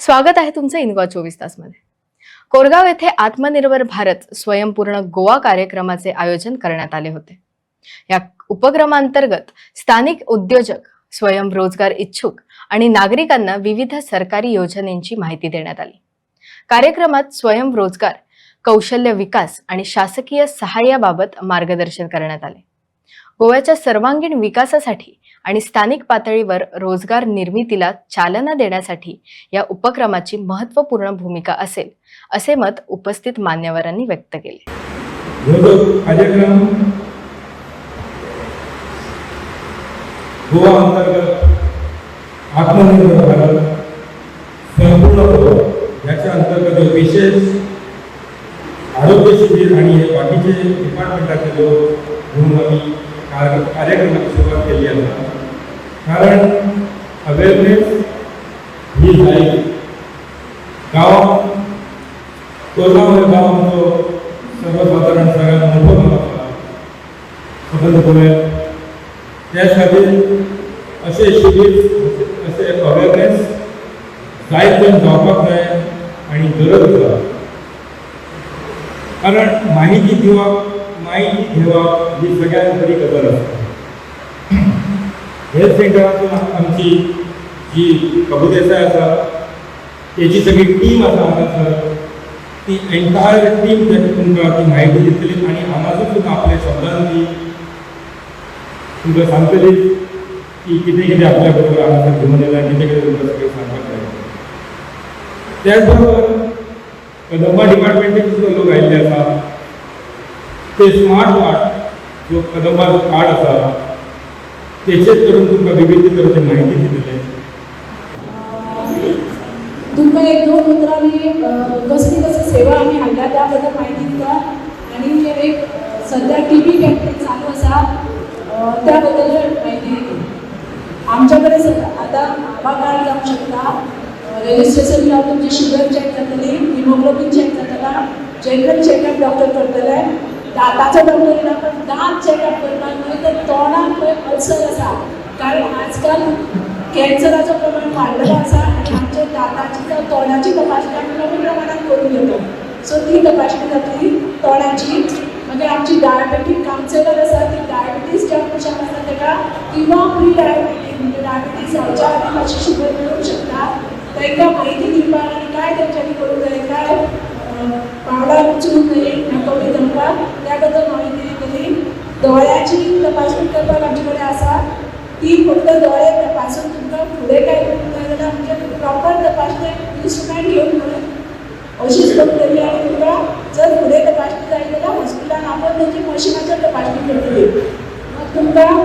स्वागत आहे तुमचं इनगॉ चोवीस तासमध्ये. कोरगाव येथे आत्मनिर्भर भारत स्वयंपूर्ण गोवा कार्यक्रमाचे आयोजन करण्यात आले होते. या उपक्रमांतर्गत स्थानिक उद्योजक स्वयंरोजगार इच्छुक आणि नागरिकांना विविध सरकारी योजनेची माहिती देण्यात आली. कार्यक्रमात स्वयंरोजगार कौशल्य विकास आणि शासकीय सहाय्याबाबत मार्गदर्शन करण्यात आले. गोव्याच्या सर्वांगीण विकासासाठी आणि स्थानिक पातळीवर रोजगार निर्मितीला चालना देण्यासाठी या उपक्रमाची महत्त्वपूर्ण भूमिका असेल असे मत उपस्थित मान्यवरांनी व्यक्त केले. गोवा अंतर्गत आत्मनिर्भर भारत संपूर्ण गोवा याच्या अंतर्गत विशेष आरोग्य शिबिर आणि बाकीचे डिपार्टमेंटाचे लोक म्हणून आम्ही कार्यक्रमाची सुरुवात केली आहे. कारण अवेअरनेस ही जाय गाव कोरगाव गाव म्हणतो सर्वसाधारण सगळ्यात मोठं गाव आसा स्वतंत्र गोव्यात त्याच असे अशे शिबीर अवेअरनेस जायत जण जावपाक जाय आणि गरज कारण माहिती दिवप माहिती घेवप ही सगळ्यांत बरी गजाल आसा हेल्थ सेंटरातून आमची जी प्रभुदेसाय आसा तेजी सगळी टीम आसा हांगासर ती एंटायर टीम तुमकां ती म्हायती दितली आनी हांगासून सुद्दां आपल्या शब्दांनी ती तुमकां सांगतली की कितें कितें आपल्या बरोबर हांगासर घेवन येयला कितें कितें तुमकां सगळें सांगपाक जाय त्याच बरोबर कदंबा डिपार्टमेंटाचे सुद्दां लोक आयिल्ले आसा ते स्मार्ट कार्ड जो कदंबा कार्ड आसा तेचेच करून तुमकां विविध तरेची म्हायती दितले तुमकां एक दोन उतरांनी कसली कसली सेवा आमी हाडल्या त्या बद्दल म्हायती दिता आनी एक सद्या सध्या टी व्ही कॅम्पेन चालू आसा त्या बद्दल म्हायती दिता आमच्या कडेन आतां आभा कार्ड जावंक शकता रेजिस्ट्रेशन जावन तुमची शुगर चॅक जातली हिमोग्लोबीन चॅक जातला जनरल चॅकअप डॉक्टर करतले दाताचो डॉक्टर आपण दांत चॅकअप करपाक न्हय तर तोंडाक पळय अल्सर आसा कारण आजकाल कॅन्सराचो प्रमाण वाडलेलो आसा आनी आमच्या दाताची जावं तोंडाची तपासणी आमी कमी प्रमाणात करून घेतो. सो ती तपासणी जातली तोंडाची. म्हणजे आमची डायबेटीक कावन्सिलर आसा ती डायबिटीज ज्या मनशाक आसा ताका किंवा प्री डायबिटीज म्हणजे डायबिटीज जावच्या आधी मातशी शुगर मेळूंक शकता तांकां म्हायती दिवपाक आनी काय तेंच्यांनी करूंक जाय काय अं, पावलां उचलूंक जाय हें कमी करपाक त्या बद्दल म्हायती दितली दोळ्याची तपासणी करपाक आमचे कडेन आसा ती फक्त दोळे तपासून तुमकां फुडें काय करूंक जाय जाल्यार म्हणजे प्रॉपर तपासणी इन्स्ट्रुमेंट घेवन म्हणून अशीच करतली आनी तुमकां जर फुडें तपासणी जाय जाल्यार हॉस्पिटलान आपण तेची मशिनाचेर तपासणी करतली मग तुमकां